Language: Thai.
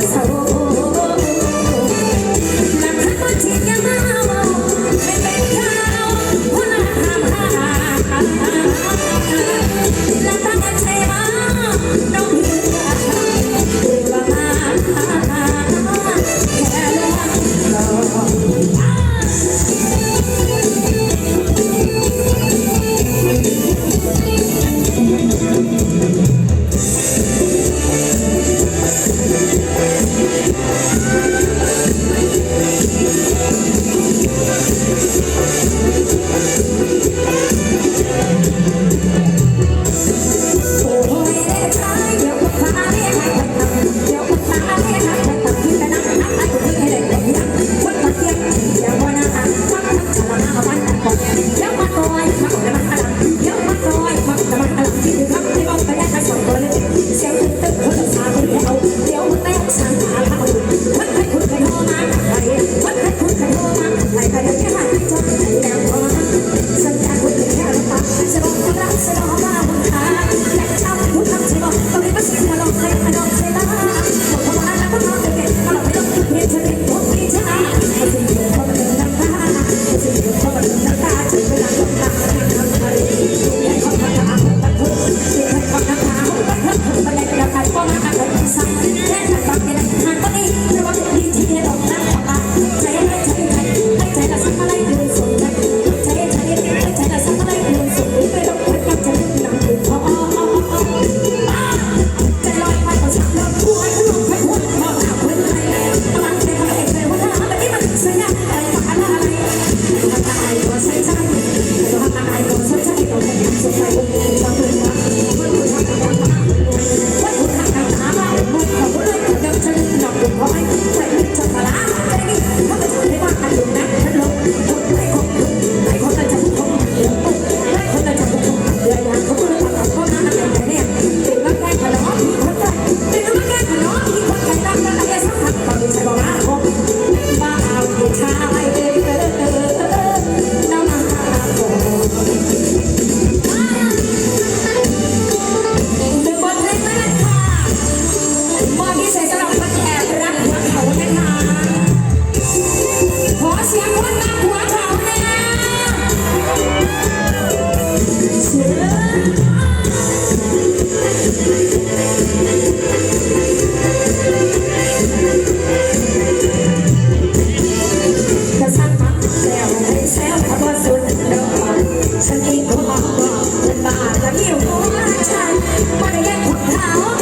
por. sáng thức tức ฉันกินของบ้าฉันบ้าจะหัวของฉันไม่ได้แย่งขุนเขา